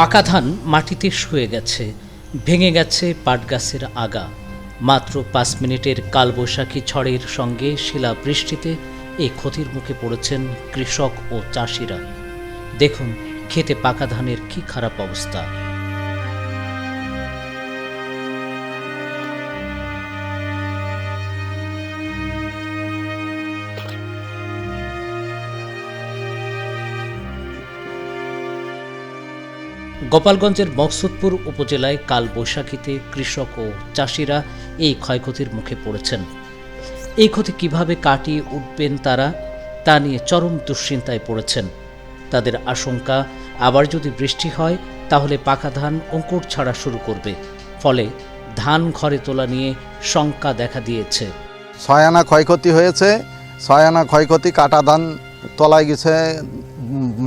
পাকা ধান মাটিতে শুয়ে গেছে, ভেঙে গেছে পাট গাছের আগা। মাত্র পাঁচ মিনিটের কালবৈশাখী ঝড়ের সঙ্গে শিলা বৃষ্টিতে এই ক্ষতির মুখে পড়েছেন কৃষক ও চাষিরা। দেখুন, খেতে পাকা ধানের কি খারাপ অবস্থা। গোপালগঞ্জের মকসুদপুর উপজেলায় কাল বৈশাখীতে কৃষক ও চাষিরা এই ক্ষয়ক্ষতির মুখে পড়েছেন। এই ক্ষতি কীভাবে কাটিয়ে উঠবেন তারা, তা নিয়ে চরম দুশ্চিন্তায় পড়েছেন। তাদের আশঙ্কা, আবার যদি বৃষ্টি হয়, তাহলে পাকা ধান অঙ্কুর ছাড়া শুরু করবে। ফলে ধান ঘরে তোলা নিয়ে শঙ্কা দেখা দিয়েছে। ছয় আনা ক্ষয়ক্ষতি হয়েছে। ছয় আনা ক্ষয়ক্ষতি কাটা ধান তলায় গেছে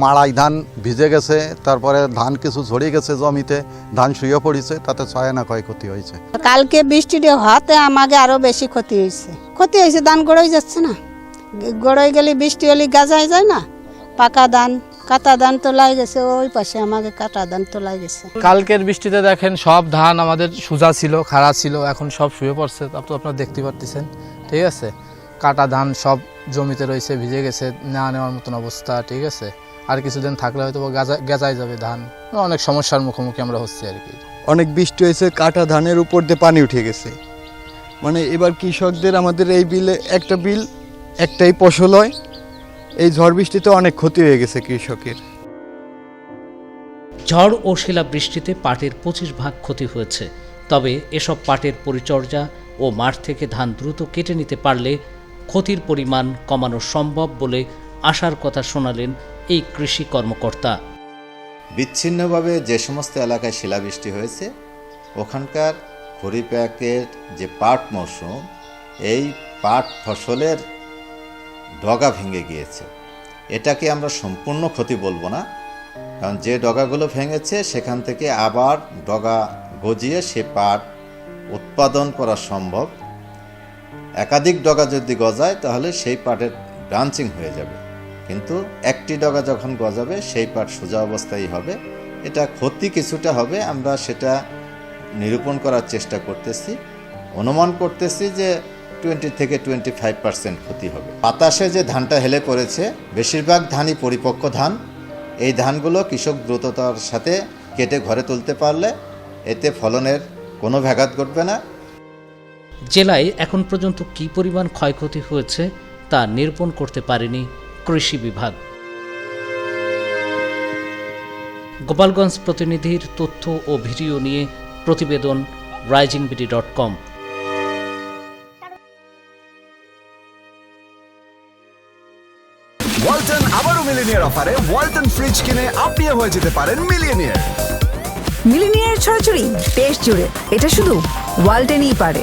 মাড়াই ধান ভিজে গেছে তারপরে ধান কিছু ঝরে গেছে জমিতে ধান শুয়ে পড়েছে তাতে ছয় আনা ক্ষয়ক্ষতি হয়েছে। কালকে বৃষ্টিটা হওয়াতে আমাকে আরও বেশি ক্ষতি হয়েছে। ক্ষতি হয়েছে ধান গড়াই যাচ্ছে না। গড়াই গেলে বৃষ্টি হলে গাজায় যায় না? পাকা ধান কাটা ধান তোলাই গেছে ওই পাশে আমাকে কাটা ধান তোলাই গেছে। কালকের বৃষ্টিতে দেখেন সব ধান আমাদের সোজা ছিল খাড়া ছিল এখন সব শুয়ে পড়ছে তা তো আপনারা দেখতে পারতেছেন। ঠিক আছে? কাটা ধান সব জমিতে রয়েছে ভিজে গেছে না নেওয়ার মতন অবস্থা ঠিক আছে? আর কিছুদিন থাকলে হয়তো গেজায় যাবে ধান। অনেক সমস্যার মুখোমুখি আমরা হচ্ছি আর কি। অনেক বৃষ্টি হয়েছে কাটা ধানের উপর দিয়ে পানি উঠে গেছে। মানে এবার কৃষকদের আমাদের এই বিলে একটা বিল একটাই ফসল হয়। এই ঝড় বৃষ্টিতে অনেক ক্ষতি হয়ে গেছে কৃষকের। ঝড় ও শিলাবৃষ্টিতে পাটের পঁচিশ ভাগ ক্ষতি হয়েছে। তবে এসব পাটের পরিচর্যা ও মাঠ থেকে ধান দ্রুত কেটে নিতে পারলে ক্ষতির পরিমাণ কমানো সম্ভব বলে আশার কথা শোনালেন এই কৃষি কর্মকর্তা। বিচ্ছিন্নভাবে যে সমস্ত এলাকায় শিলাবৃষ্টি হয়েছে, ওখানকার খরিফ-এর যে পাট মৌসুম এই পাট ফসলের ডগা ভেঙে গিয়েছে। এটাকে আমরা সম্পূর্ণ ক্ষতি বলব না, কারণ যে ডগাগুলো ভেঙেছে, সেখান থেকে আবার ডগা গজিয়ে সে পাট উৎপাদন করা সম্ভব। একাধিক ডগা যদি গজায়, তাহলে সেই পাটের ব্রাঞ্চিং হয়ে যাবে। কিন্তু একটি ডগা যখন গজাবে, সেই পাট সোজা অবস্থায় হবে। এটা ক্ষতি কিছুটা হবে, আমরা সেটা নিরূপণ করার চেষ্টা করতেছি। অনুমান করতেছি যে টোয়েন্টি থেকে টোয়েন্টি ফাইভ পার্সেন্ট ক্ষতি হবে। বাতাসে যে ধানটা হেলে পড়েছে, বেশিরভাগ ধানই পরিপক্ক ধান। এই ধানগুলো কৃষক দ্রুততার সাথে কেটে ঘরে তুলতে পারলে এতে ফলনের কোনো ব্যাঘাত ঘটবে না। জেলায় এখন পর্যন্ত কী পরিমাণ ক্ষয়ক্ষতি হয়েছে তা নিরূপণ করতে পারেনি কৃষি বিভাগ। গোপালগঞ্জ প্রতিনিধির তথ্য ও ভিডিও নিয়ে প্রতিবেদন rising BD dot com. Walton আবারও মিলিনিয়ার অফারে ওয়ালটন ফ্রিজ কিনে আপনিও হয়ে যেতে পারেন মিলিয়নিয়ার মিলিনিয়ার ছড়াছড়ি দেশ জুড়ে। এটা শুধু ওয়ালটেনই পারে।